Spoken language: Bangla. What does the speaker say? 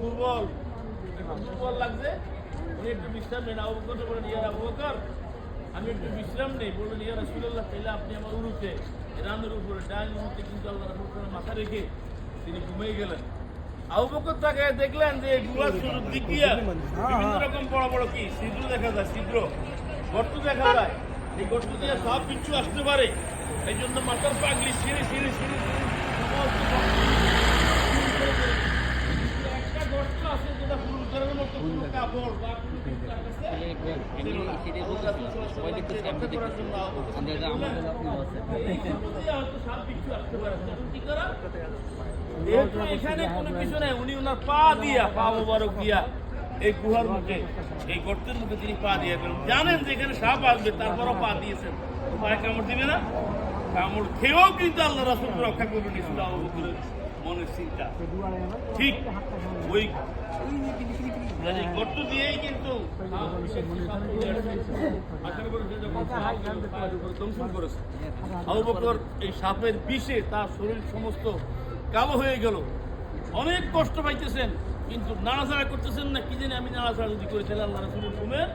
দুর্বল। দুর্বল লাগছে। উনি একটু বিশ্রাম নেন, আবু বকর বলেন ইয়ার আবু আমি একটু বিশ্রাম নেই। বললেন, ইয়া রাসূলুল্লাহ, তাইলে আপনি আমার উরুতে, রানের উপরে ডান উরুতে কিন্তু আল্লাহ রাসূল মাথা রেখে তিনি ঘুমিয়ে গেলেন। আবু বকর তাকে দেখলেন যে গুহার শুরুর দিক দিয়া বিভিন্ন রকম বড় বড় কি? ছিদ্র দেখা যায়, ছিদ্র। গর্ত দেখা যায়। এই গর্ত দিয়ে সব কিছু আসতে পারে। এই জন্য মাথার পাগলি এখানে কোনো কিছু নেই। উনি ওনার পা দিয়া পা মোবারক দিয়া এই গুহার মুখে এই গর্তের মুখে তিনি পা দিয়ে গেলেন। জানেন যে এখানে সাপ আসবে তারপরও পা দিয়েছেন। পায়ে কামড় দিবে না? কামড় খেয়েও কিন্তু আল্লাহ রাসুল রক্ষা করবেন ইসুল আবু বকরের মনের চিন্তা। ঠিক। ওই গর্ত দিয়েই কিন্তু আবু বকর এই সাপের বিষে তার শরীর সমস্ত কালো হয়ে গেল। অনেক কষ্ট পাইতেছেন কিন্তু নাড়াচাড়া করতেছেন না কি জানি আমি নাড়াচাড়া যদি করি তাহলে আল্লাহ রসুলের